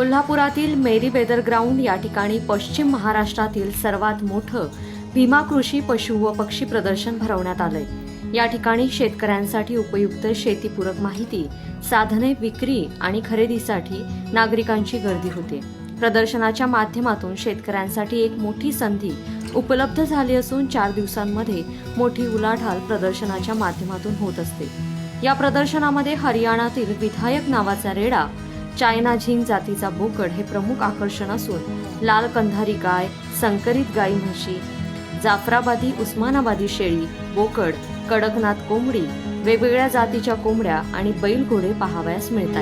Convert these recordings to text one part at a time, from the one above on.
कोल्हापुरातील मेरी weather ground या ठिकाणी पश्चिम महाराष्ट्रातील सर्वात मोठं भीमा कृषी पशु व पक्षी प्रदर्शन भरवण्यात आलंय. या ठिकाणी शेतकऱ्यांसाठी उपयुक्त शेतीपूरक माहिती साधने विक्री आणि खरेदीसाठी नागरिकांची गर्दी होते. प्रदर्शनाच्या माध्यमातून शेतकऱ्यांसाठी एक मोठी संधी उपलब्ध झाली असून चार दिवसांमध्ये मोठी उलाढाल प्रदर्शनाच्या माध्यमातून होत असते. या प्रदर्शनामध्ये हरियाणातील विधायक नावाचा रेडा चायना झिंग जातीचा बोकड हे प्रमुख आकर्षण असून लाल कंधारी गाय संकरित गाई म्हशी जाफराबादी उस्मानाबादी शेळी बोकड कडकनाथ कोंबडी वेगवेगळ्या जातीच्या कोंबड्या आणि बैल घोडे पाहावयास मिळत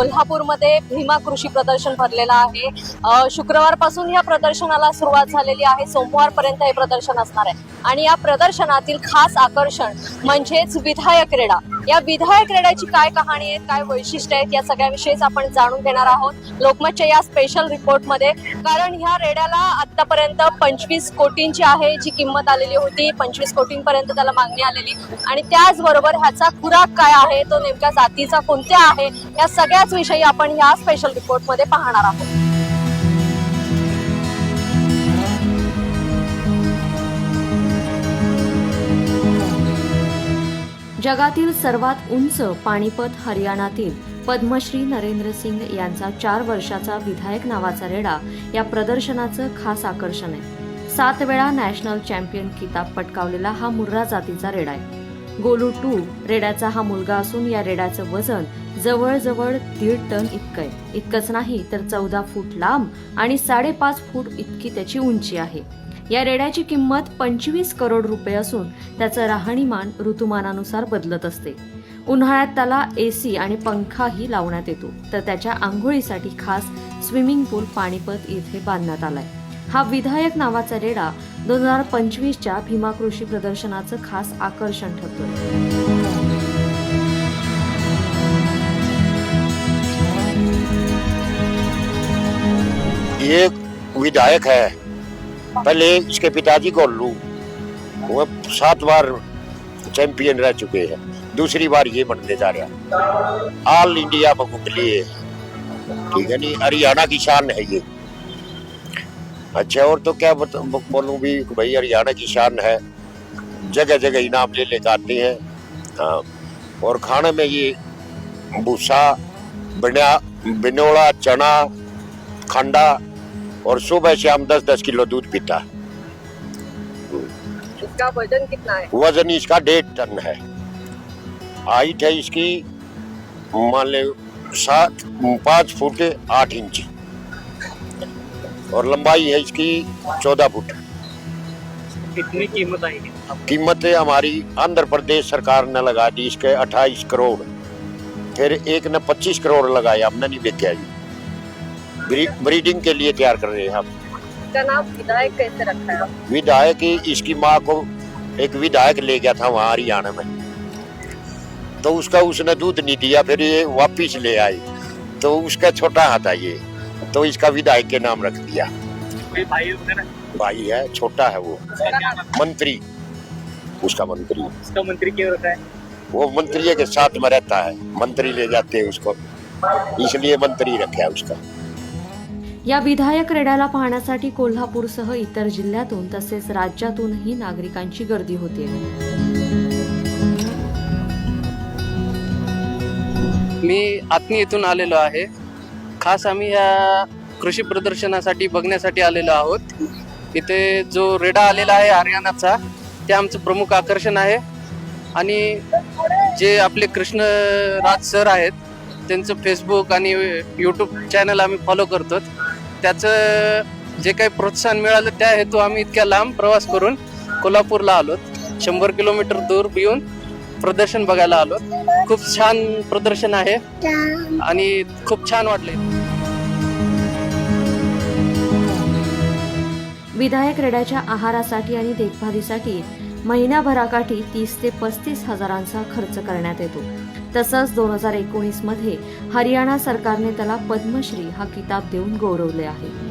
कोल्हापूरमध्ये भीमा कृषी प्रदर्शन भरलेलं आहे. शुक्रवारपासून या प्रदर्शनाला सुरुवात झालेली आहे. सोमवारपर्यंत हे प्रदर्शन असणार आहे. आणि या प्रदर्शनातील खास आकर्षण म्हणजेच विधायक क्रीडा या विधायक रेड्याची काय कहाणी आहे काय वैशिष्ट्य आहेत या सगळ्याविषयीच आपण जाणून घेणार आहोत. लोकमतच्या या स्पेशल रिपोर्टमध्ये कारण ह्या रेड्याला आतापर्यंत पंचवीस कोटींची आहे जी किंमत आलेली होती. पंचवीस कोटींपर्यंत त्याला मागणी आलेली. आणि त्याचबरोबर ह्याचा खुराक काय आहे तो नेमक्या जातीचा कोणत्या आहे या सगळ्याच विषयी आपण ह्या स्पेशल रिपोर्टमध्ये पाहणार आहोत. जगातील सर्वात उंच पाणीपत हरियाणातील पद्मश्री नरेंद्र सिंग यांचा चार वर्षाचा विधायक नावाचा रेडा या प्रदर्शनाचं खास आकर्षण आहे. सात वेळा नॅशनल चॅम्पियन किताब पटकावलेला हा मुर्रा जातीचा रेडा आहे. गोलू टू रेड्याचा हा मुलगा असून या रेड्याचं वजन जवळजवळ दीड टन इतकं आहे. इतकंच नाही तर चौदा फूट लांब आणि साडेपाच फूट इतकी त्याची उंची आहे. या रेड्याची किंमत पंचवीस करोड रुपये असून त्याचं राहणीमान ऋतुमानानुसार बदलत असते. उन्हाळ्यात त्याला एसी आणि पंखाही लावण्यात येतो. तर त्याच्या आंघोळीसाठी खास स्विमिंग पूल पाणीपत इथे बांधण्यात आलाय. हा विधायक नावाचा रेडा दोन हजार पंचवीसच्या भीमा कृषी प्रदर्शनाचं खास आकर्षण ठरतोय. ये विधायक है पहले इसके पिताजी को लू। वो सात बार चैंपियन रह चुके हैं। दूसरी बार ये बनने जा रहा ऑल इंडिया में लिए। ठीक है नहीं? हरियाणा की शान है ये। अच्छा और तो क्या बोलूँ भी भाई हरियाणा की शान है। जगह जगह इनाम ले लेकर आते हैं। हाँ। और खाने में ये भूसा, बिना बिनोड़ा चना, खंडा और सुबह शाम दस दस किलो दूध पीता। है इसका वज़न कितना है? वज़न इसका डेढ़ टन है। हाइट है इसकी मान ले सात पाँच फुट आठ इंच। और लंबाई है इसकी चौदह फुट। कितनी कीमत आएगी कीमत हमारी आंध्र प्रदेश सरकार ने लगा दी इसके अट्ठाईस करोड़। फिर एक ने पच्चीस करोड़ लगाया हमने नहीं बेचा ब्रीडिंग के लिए तैयार कर रहे हैं हम। इसका नाम विधायक कैसे रखा है? विधायक इसकी माँ को एक विधायक ले गया था वहाँ हरियाणा में। तो उसका उसने दूध नहीं दिया फिर ये वापिस ले आई। तो उसका छोटा हाथ था ये। तो इसका विधायक के नाम रख दिया। भाई भाई है छोटा है वो। मंत्री। उसका मंत्री। उसका मंत्री क्यों रखा है? वो मंत्री के साथ में रहता है। मंत्री ले जाते हैं उसको। इसलिए मंत्री रखा है उसका। या विधायक रेड्याला पाहण्यासाठी कोल्हापूरसह इतर जिल्ह्यातून तसेच राज्यातूनही नागरिकांची गर्दी होते. मी आत्मी येथून आलेलो आहे. खास आम्ही या कृषी प्रदर्शनासाठी बघण्यासाठी आलेलो आहोत. इथे जो रेडा आलेला आहे हरियाणाचा ते आमचं प्रमुख आकर्षण आहे. आणि जे आपले कृष्ण राज सर आहेत त्यांचं फेसबुक आणि यूट्यूब चॅनल आम्ही फॉलो करतो त्याचं जे काही प्रोत्साहन मिळालं त्या हेतू आम्ही इतक्या लांब प्रवास करून कोल्हापूरला आलो. शंभर किलोमीटर दूर येऊन प्रदर्शन बघायला आलो. खूप छान प्रदर्शन आहे आणि खूप छान वाटले विधायक रेड्याच्या आहारासाठी आणि देखभालीसाठी महिन्याभराकाठी तीस ते पस्तीस हजारांचा खर्च करण्यात येतो. तसंच दोन हजार एकोणीसमध्ये हरियाणा सरकारने त्याला पद्मश्री हा किताब देऊन गौरवले आहे.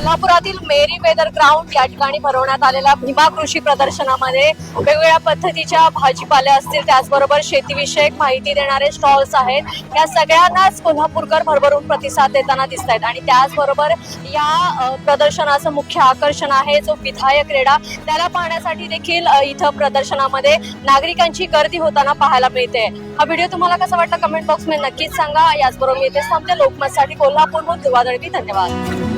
कोल्हापुरातील मेरी वेदर ग्राउंड या ठिकाणी भरवण्यात आलेल्या भीमा कृषी प्रदर्शनामध्ये वेगवेगळ्या पद्धतीच्या भाजीपाल्या असतील त्याचबरोबर शेतीविषयक माहिती देणारे स्टॉल्स आहेत. या सगळ्यांनाच कोल्हापूरकर भरभरून प्रतिसाद देताना दिसत आहेत आणि त्याचबरोबर या प्रदर्शनाचं मुख्य आकर्षण आहे जो विधायक रेडा. त्याला पाहण्यासाठी देखील इथं प्रदर्शनामध्ये नागरिकांची गर्दी होताना पाहायला मिळते. हा व्हिडिओ तुम्हाला कसा वाटला? कमेंट बॉक्समध्ये नक्कीच सांगा. याचबरोबर येते इथेच थांबते. लोकमतसाठी कोल्हापूरहून दुवादळवी धन्यवाद.